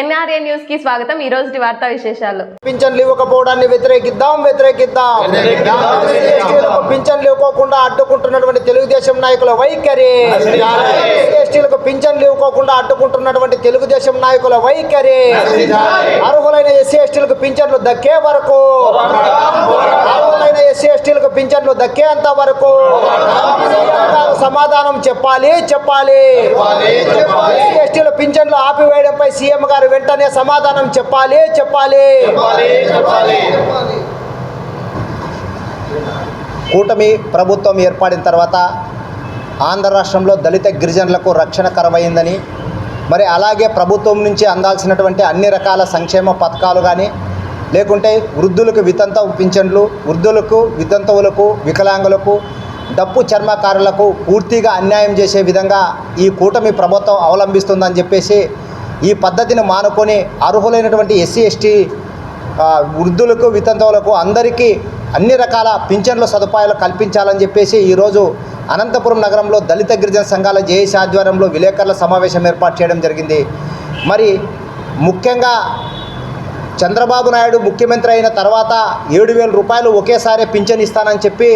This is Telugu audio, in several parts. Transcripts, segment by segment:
ఎన్ఆర్ఏ న్యూస్కి స్వాగతం. ఈ రోజు వార్తా విశేషాలు. పింఛన్లు ఇవ్వకపోవడాన్ని వ్యతిరేకిద్దాం వ్యతిరేకిద్దాం. పింఛన్లు ఇవ్వకుండా అడ్డుకుంటున్నటువంటి తెలుగుదేశం నాయకుల వైఖరి. ఎస్టీలకు పింఛన్లు ఇవ్వకుండా అడ్డుకుంటున్నటువంటి తెలుగుదేశం నాయకుల వైఖరి. అర్హులైన ఎస్సీ ఎస్టీలకు పింఛన్లు దక్కే వరకు. ఎస్టీలకు పింఛన్లు దక్కేంత వరకు? సమాధానం చెప్పాలి చెప్పాలి. ఎస్టీల పింఛన్లు ఆపివేయడంపై సీఎం గారు వెంటనే సమాధానం చెప్పాలి చెప్పాలి. కూటమి ప్రభుత్వం ఏర్పడిన తర్వాత ఆంధ్ర రాష్ట్రంలో దళిత గిరిజనులకు రక్షణ కరవైందని మరి అలాగే ప్రభుత్వం నుంచి అందాల్సినటువంటి అన్ని రకాల సంక్షేమ పథకాలు కానీ లేకుంటే వృద్ధులకు వితంత పింఛన్లు వృద్ధులకు వితంతువులకు వికలాంగులకు డప్పు చర్మకారులకు పూర్తిగా అన్యాయం చేసే విధంగా ఈ కూటమి ప్రభుత్వం అవలంబిస్తుందని చెప్పేసి ఈ పద్ధతిని మానుకొని అర్హులైనటువంటి ఎస్సీ ఎస్టీ వృద్ధులకు వితంతువులకు అందరికీ అన్ని రకాల పింఛన్ల సదుపాయాలు కల్పించాలని చెప్పేసి ఈరోజు అనంతపురం నగరంలో దళిత గిరిజన సంఘాల జేఏసీ ఆధ్వర్యంలో విలేకరుల సమావేశం ఏర్పాటు చేయడం జరిగింది. మరి ముఖ్యంగా చంద్రబాబు నాయుడు ముఖ్యమంత్రి అయిన తర్వాత ఏడు వేల రూపాయలు ఒకేసారి పింఛన్ ఇస్తానని చెప్పి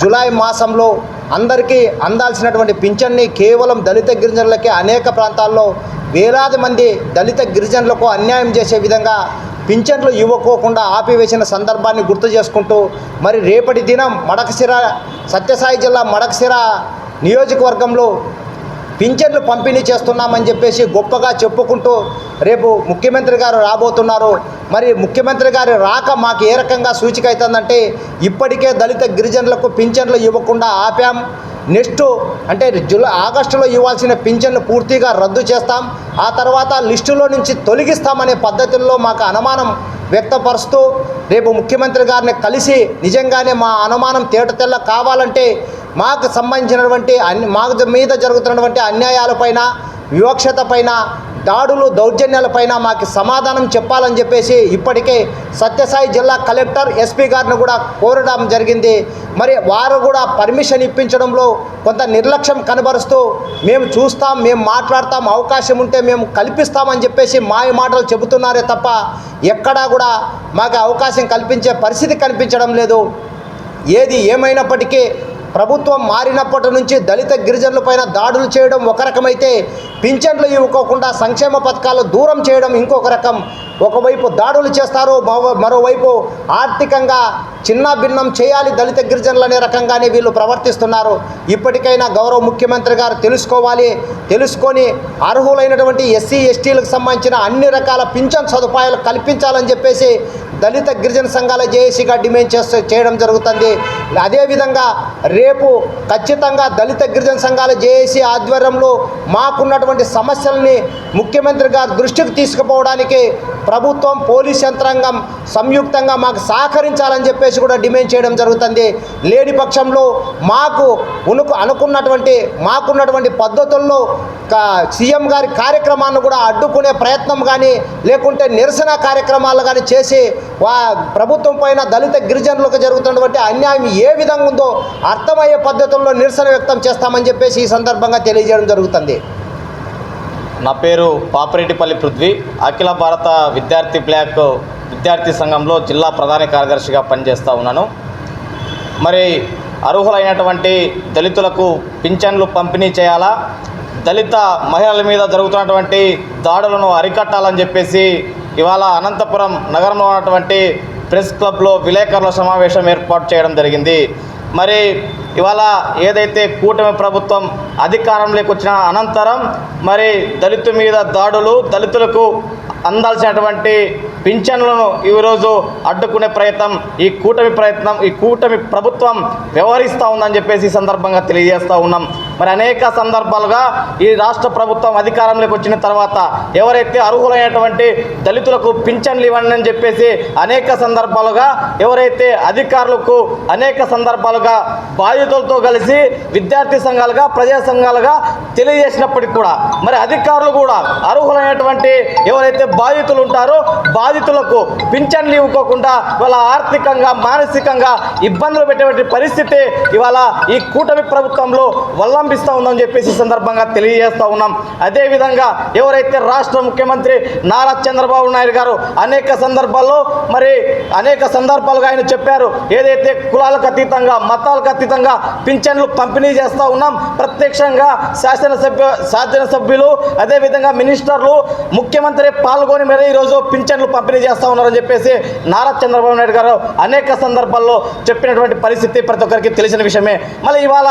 జులై మాసంలో అందరికీ అందాల్సినటువంటి పింఛన్ని కేవలం దళిత గిరిజనులకే అనేక ప్రాంతాల్లో వేలాది మంది దళిత గిరిజనులకు అన్యాయం చేసే విధంగా పింఛన్లు ఇవ్వకోకుండా ఆపివేసిన సందర్భాన్ని గుర్తు చేసుకుంటూ మరి రేపటి దినం మడకసిర సత్యసాయి జిల్లా మడకసిర నియోజకవర్గంలో పింఛన్లు పంపిణీ చేస్తున్నామని చెప్పేసి గొప్పగా చెప్పుకుంటూ రేపు ముఖ్యమంత్రి గారు రాబోతున్నారు. మరి ముఖ్యమంత్రి గారి రాక మాకు ఏ రకంగా సూచిక అవుతుందంటే ఇప్పటికే దళిత గిరిజనులకు పింఛన్లు ఇవ్వకుండా ఆపాం. నెక్స్ట్ అంటే జులై ఆగస్టులో ఇవ్వాల్సిన పింఛన్లు పూర్తిగా రద్దు చేస్తాం. ఆ తర్వాత లిస్టులో నుంచి తొలగిస్తామనే పద్ధతుల్లో మాకు అనుమానం వ్యక్తపరుస్తూ రేపు ముఖ్యమంత్రి గారిని కలిసి నిజంగానే మా అనుమానం తేట తెల్ల కావాలంటే మాకు సంబంధించినటువంటి అన్ని మాకు మీద జరుగుతున్నటువంటి అన్యాయాలపైన వివక్షత పైన దాడులు దౌర్జన్యాలపైన మాకు సమాధానం చెప్పాలని చెప్పేసి ఇప్పటికే సత్యసాయి జిల్లా కలెక్టర్ ఎస్పీ గారిని కూడా కోరడం జరిగింది. మరి వారు కూడా పర్మిషన్ ఇప్పించడంలో కొంత నిర్లక్ష్యం కనబరుస్తూ మేము చూస్తాం మేము మాట్లాడతాం అవకాశం ఉంటే మేము కల్పిస్తామని చెప్పేసి మాయ మాటలు చెబుతున్నారే తప్ప ఎక్కడా కూడా మాకు అవకాశం కల్పించే పరిస్థితి కనిపించడం లేదు. ఏది ఏమైనప్పటికీ ప్రభుత్వం మారినప్పటి నుంచి దళిత గిరిజనులపైన దాడులు చేయడం ఒక రకమైతే పింఛన్లు ఇవ్వకోకుండా సంక్షేమ పథకాలు దూరం చేయడం ఇంకొక రకం. ఒకవైపు దాడులు చేస్తారు మరోవైపు ఆర్థికంగా చిన్న భిన్నం చేయాలి దళిత గిరిజనులు అనే రకంగానే వీళ్ళు ప్రవర్తిస్తున్నారు. ఇప్పటికైనా గౌరవ ముఖ్యమంత్రి గారు తెలుసుకోవాలి. తెలుసుకొని అర్హులైనటువంటి ఎస్సీ ఎస్టీలకు సంబంధించిన అన్ని రకాల పింఛన్ సదుపాయాలు కల్పించాలని చెప్పేసి దళిత గిరిజన సంఘాల జేఏసీగా డిమాండ్ చేస్తూ చేయడం జరుగుతుంది. అదేవిధంగా రేపు ఖచ్చితంగా దళిత గిరిజన సంఘాల జేఏసీ ఆధ్వర్యంలో మాకున్నటువంటి సమస్యల్ని ముఖ్యమంత్రి గారి దృష్టికి తీసుకుపోవడానికి ప్రభుత్వం పోలీస్ యంత్రాంగం సంయుక్తంగా మాకు సహకరించాలని చెప్పేసి కూడా డిమాండ్ చేయడం జరుగుతుంది. లేని పక్షంలో మాకు ఉనుకు అనుకున్నటువంటి మాకున్నటువంటి పద్ధతుల్లో కా- సీఎం గారి కార్యక్రమాన్ని కూడా అడ్డుకునే ప్రయత్నం కానీ లేకుంటే నిరసన కార్యక్రమాలు కానీ చేసి వా ప్రభుత్వం పైన దళిత గిరిజనులకు జరుగుతున్నటువంటి అన్యాయం ఏ విధంగా ఉందో అర్థమయ్యే పద్ధతుల్లో నిరసన వ్యక్తం చేస్తామని చెప్పేసి ఈ సందర్భంగా తెలియజేయడం జరుగుతుంది. నా పేరు పాపిరెడ్డిపల్లి పృథ్వీ. అఖిల భారత విద్యార్థి బ్లాక్ విద్యార్థి సంఘంలో జిల్లా ప్రధాన కార్యదర్శిగా పనిచేస్తూ ఉన్నాను. మరి అర్హులైనటువంటి దళితులకు పింఛన్లు పంపిణీ చేయాలా? దళిత మహిళల మీద జరుగుతున్నటువంటి దాడులను అరికట్టాలని చెప్పేసి ఇవాళ అనంతపురం నగరంలో ఉన్నటువంటి ప్రెస్ క్లబ్లో విలేకరుల సమావేశం ఏర్పాటు చేయడం జరిగింది. మరి ఇవాళ ఏదైతే కూటమి ప్రభుత్వం అధికారంలోకి వచ్చిన అనంతరం మరి దళితు మీద దాడులు దళితులకు అందాల్సినటువంటి పింఛన్లను ఈరోజు అడ్డుకునే ప్రయత్నం ఈ కూటమి ప్రయత్నం ఈ కూటమి ప్రభుత్వం వ్యవహరిస్తూ ఉందని చెప్పేసి సందర్భంగా తెలియజేస్తూ ఉన్నాం. మరి అనేక సందర్భాలుగా ఈ రాష్ట్ర ప్రభుత్వం అధికారంలోకి వచ్చిన తర్వాత ఎవరైతే అర్హులైనటువంటి దళితులకు పింఛన్లు ఇవ్వండి అని చెప్పేసి అనేక సందర్భాలుగా ఎవరైతే అధికారులకు అనేక సందర్భాలుగా బాయు బాధితులతో కలిసి విద్యార్థి సంఘాలుగా ప్రజా సంఘాలుగా తెలియజేసినప్పటికి కూడా మరి అధికారులు కూడా అర్హులైనటువంటి ఎవరైతే బాధితులు ఉంటారో బాధితులకు పింఛన్లు ఇవ్వకుండా వాళ్ళ ఆర్థికంగా మానసికంగా ఇబ్బందులు పెట్టేటువంటి పరిస్థితి ఇవాళ ఈ కూటమి ప్రభుత్వంలో వల్లంబిస్తూ ఉందని చెప్పేసి సందర్భంగా తెలియజేస్తూ ఉన్నాం. అదేవిధంగా ఎవరైతే రాష్ట్ర ముఖ్యమంత్రి నారా చంద్రబాబు నాయుడు గారు అనేక సందర్భాల్లో మరి అనేక సందర్భాలుగా ఆయన చెప్పారు. ఏదైతే కులాలకు అతీతంగా మతాలకు అతీతంగా పింఛన్లు పంపిణీ చేస్తూ ఉన్నాం. ప్రత్యక్షంగా శాసనసభ్య శాసనసభ్యులు అదేవిధంగా మినిస్టర్లు ముఖ్యమంత్రి పాల్గొని మరి ఈరోజు పింఛన్లు పంపిణీ చేస్తూ ఉన్నారని చెప్పేసి నారా చంద్రబాబు నాయుడు గారు అనేక సందర్భాల్లో చెప్పినటువంటి పరిస్థితి ప్రతి ఒక్కరికి తెలిసిన విషయమే. మళ్ళీ ఇవాళ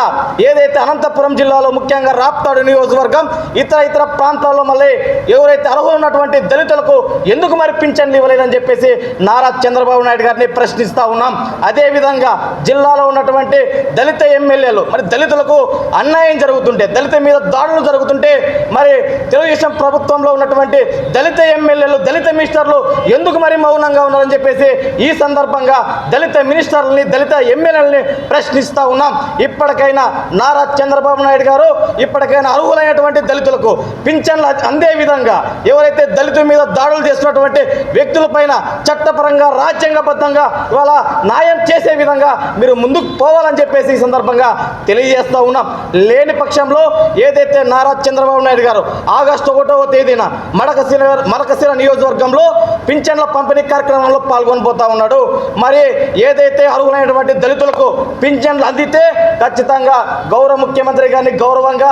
ఏదైతే అనంతపురం జిల్లాలో ముఖ్యంగా రాప్తాడు నియోజకవర్గం ఇతర ఇతర ప్రాంతాల్లో మళ్ళీ ఎవరైతే అర్హులు ఉన్నటువంటి దళితులకు ఎందుకు మరి పింఛన్లు ఇవ్వలేదని చెప్పేసి నారా చంద్రబాబు నాయుడు గారిని ప్రశ్నిస్తూ ఉన్నాం. అదేవిధంగా జిల్లాలో ఉన్నటువంటి దళిత దళిత ఎమ్మెల్యేలు మరి దళితులకు అన్యాయం జరుగుతుంటే దళిత మీద దాడులు జరుగుతుంటే మరి తెలుగుదేశం ప్రభుత్వంలో ఉన్నటువంటి దళిత ఎమ్మెల్యేలు దళిత మినిస్టర్లు ఎందుకు మరి మౌనంగా ఉన్నారని చెప్పేసి ఈ సందర్భంగా దళిత మినిస్టర్లని దళిత ఎమ్మెల్యేలని ప్రశ్నిస్తూ ఉన్నాం. ఇప్పటికైనా నారా చంద్రబాబు నాయుడు గారు ఇప్పటికైనా అర్హులైనటువంటి దళితులకు పింఛన్లు అందే విధంగా ఎవరైతే దళితుల మీద దాడులు చేస్తున్నటువంటి వ్యక్తులపైన చట్టపరంగా రాజ్యాంగబద్ధంగా ఇవాళ న్యాయం చేసే విధంగా మీరు ముందుకు పోవాలని చెప్పేసి ఈ సందర్భంగా తెలియజేస్తూ ఉన్నాం. లేని పక్షంలో ఏదైతే నారా చంద్రబాబు నాయుడు గారు ఆగస్టు ఒకటవ తేదీన మడకశిర మడకశిర నియోజకవర్గంలో పింఛన్ల పంపిణీ కార్యక్రమంలో పాల్గొనబోతా ఉన్నాడు. మరి ఏదైతే అర్హులైనటువంటి దళితులకు పింఛన్లు అందితే ఖచ్చితంగా గౌరవ ముఖ్యమంత్రి గారిని గౌరవంగా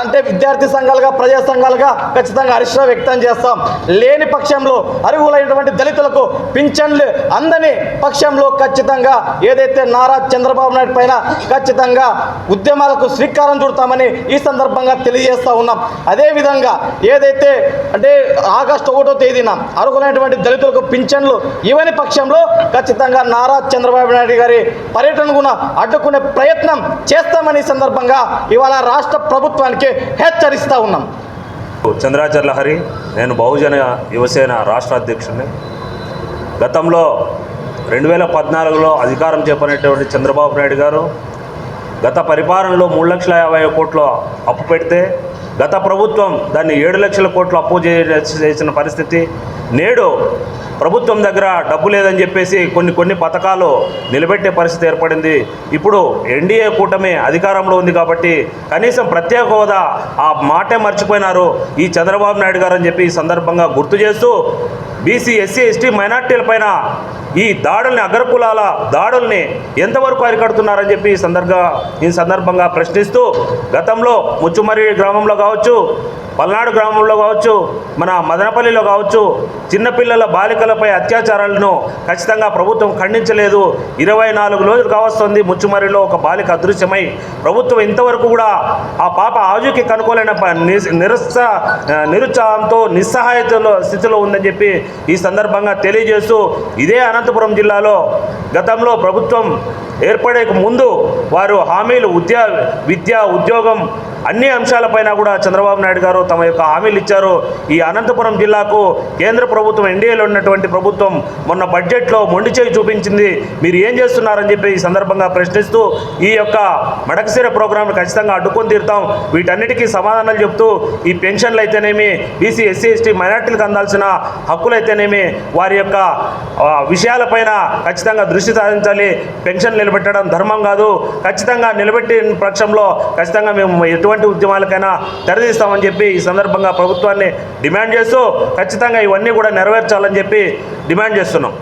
అంటే విద్యార్థి సంఘాలుగా ప్రజా సంఘాలుగా ఖచ్చితంగా హర్ష వ్యక్తం చేస్తాం. లేని పక్షంలో అర్హులైనటువంటి దళితులకు పింఛన్లు అందని పక్షంలో ఖచ్చితంగా ఏదైతే నారా చంద్రబాబు నాయుడు పైన ఖచ్చితంగా ఉద్యమాలకు శ్రీకారం చుడతామని ఈ సందర్భంగా తెలియజేస్తూ ఉన్నాం. అదేవిధంగా ఏదైతే అంటే ఆగస్టు ఒకటో తేదీన అర్హులైనటువంటి దళితులకు పింఛన్లు ఇవ్వని పక్షంలో ఖచ్చితంగా నారా చంద్రబాబు నాయుడు గారి పర్యటన కూడా అడ్డుకునే ప్రయత్నం చేస్తామని సందర్భంగా ఇవాళ రాష్ట్ర ప్రభుత్వానికి హెచ్చరిస్తూ ఉన్నాం. చంద్రాచర్ల హరి నేను బహుజన యువసేన రాష్ట్ర అధ్యక్షుడిని. గతంలో రెండు వేల పద్నాలుగులో అధికారం చేపనేటువంటి చంద్రబాబు నాయుడు గారు గత పరిపాలనలో మూడు లక్షల యాభై కోట్లు అప్పు పెడితే గత ప్రభుత్వం దాన్ని ఏడు లక్షల కోట్లు అప్పు చేసిన పరిస్థితి. నేడు ప్రభుత్వం దగ్గర డబ్బు లేదని చెప్పేసి కొన్ని కొన్ని పథకాలు నిలబెట్టే పరిస్థితి ఏర్పడింది. ఇప్పుడు ఎన్డీఏ కూటమి అధికారంలో ఉంది కాబట్టి కనీసం ప్రత్యేక హోదా ఆ మాటే మర్చిపోయినారు ఈ చంద్రబాబు నాయుడు గారు అని చెప్పి ఈ సందర్భంగా గుర్తు చేస్తూ బీసీ ఎస్సీ ఎస్టీ మైనార్టీలపైన ఈ దాడుల్ని అగ్రకులాల దాడుల్ని ఎంతవరకు అరికడుతున్నారని చెప్పి ఈ సందర్భంగా ఈ సందర్భంగా ప్రశ్నిస్తూ గతంలో ముచ్చుమరి గ్రామంలో కావచ్చు పల్నాడు గ్రామంలో కావచ్చు మన మదనపల్లిలో కావచ్చు చిన్నపిల్లల బాలికలపై అత్యాచారాలను ఖచ్చితంగా ప్రభుత్వం ఖండించలేదు. ఇరవై నాలుగు రోజులు కావస్తుంది ముచ్చుమరిలో ఒక బాలిక అదృశ్యమై ప్రభుత్వం ఇంతవరకు కూడా ఆ పాప ఆజుకి కనుక్కోలేని ప- నిరుత్స నిరుత్సాహంతో నిస్సహాయతలో స్థితిలో ఉందని చెప్పి ఈ సందర్భంగా తెలియజేస్తూ ఇదే అనంతపురం జిల్లాలో గతంలో ప్రభుత్వం ఏర్పడే ముందు వారు హామీలు ఉద్యా విద్య ఉద్యోగం అన్ని అంశాలపైన కూడా చంద్రబాబు నాయుడు గారు తమ యొక్క హామీలు ఇచ్చారు. ఈ అనంతపురం జిల్లాకు కేంద్ర ప్రభుత్వం ఎన్డీఏలో ఉన్నటువంటి ప్రభుత్వం మొన్న బడ్జెట్లో మొండి చేయి చూపించింది. మీరు ఏం చేస్తున్నారని చెప్పి ఈ సందర్భంగా ప్రశ్నిస్తూ ఈ యొక్క మడకసిర ప్రోగ్రాంను ఖచ్చితంగా అడ్డుకొని తీరుతాం. వీటన్నిటికీ సమాధానాలు చెప్తూ ఈ పెన్షన్లు అయితేనేమి బీసీ ఎస్సీ ఎస్టీ మైనార్టీలకు అందాల్సిన హక్కులు అయితేనేమి వారి యొక్క విషయాలపైన ఖచ్చితంగా దృష్టి సాధించాలి పెన్షన్ నిలబెట్టడం ధర్మం కాదు. ఖచ్చితంగా నిలబెట్టిన పక్షంలో ఖచ్చితంగా మేము ఎటువంటి ఉద్యమాలకైనా తెరదీస్తామని చెప్పి ఈ సందర్భంగా ప్రభుత్వాన్ని డిమాండ్ చేస్తూ ఖచ్చితంగా ఇవన్నీ కూడా నెరవేర్చాలని చెప్పి డిమాండ్ చేస్తున్నాం.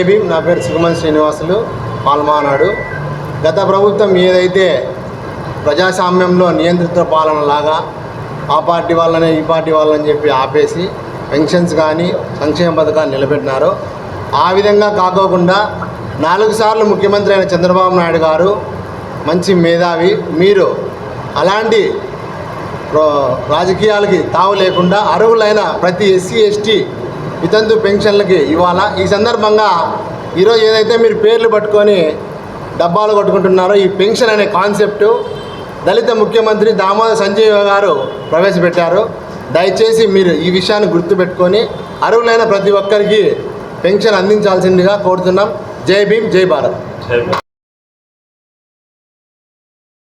ఏబీ నా పేరు సుగమన్ శ్రీనివాసులు పాల్మానాడు గత ప్రభుత్వం ఏదైతే ప్రజాస్వామ్యంలో నియంత్రిత పాలన లాగా ఆ పార్టీ వాళ్ళనే ఈ పార్టీ వాళ్ళని చెప్పి ఆపేసి పెన్షన్స్ కానీ సంక్షేమ పథకాలు నిలబెట్టినారు. ఆ విధంగా కాకోకుండా నాలుగు సార్లు ముఖ్యమంత్రి అయిన చంద్రబాబు నాయుడు గారు మంచి మేధావి. మీరు అలాంటి రాజకీయాలకి తావు లేకుండా అర్హులైన ప్రతి ఎస్సీ ఎస్టీ వితంతు పెన్షన్లకి ఇవ్వాలా ఈ సందర్భంగా ఈరోజు ఏదైతే మీరు పేర్లు పట్టుకొని డబ్బాలు కొట్టుకుంటున్నారో ఈ పెన్షన్ అనే కాన్సెప్టు దళిత ముఖ్యమంత్రి దామోదర్ సంజయ్ గారు ప్రవేశపెట్టారు. దయచేసి మీరు ఈ విషయాన్ని గుర్తుపెట్టుకొని అర్హులైన ప్రతి ఒక్కరికి పెన్షన్ అందించాల్సిందిగా కోరుతున్నాం. జై భీమ్ జై భారత్.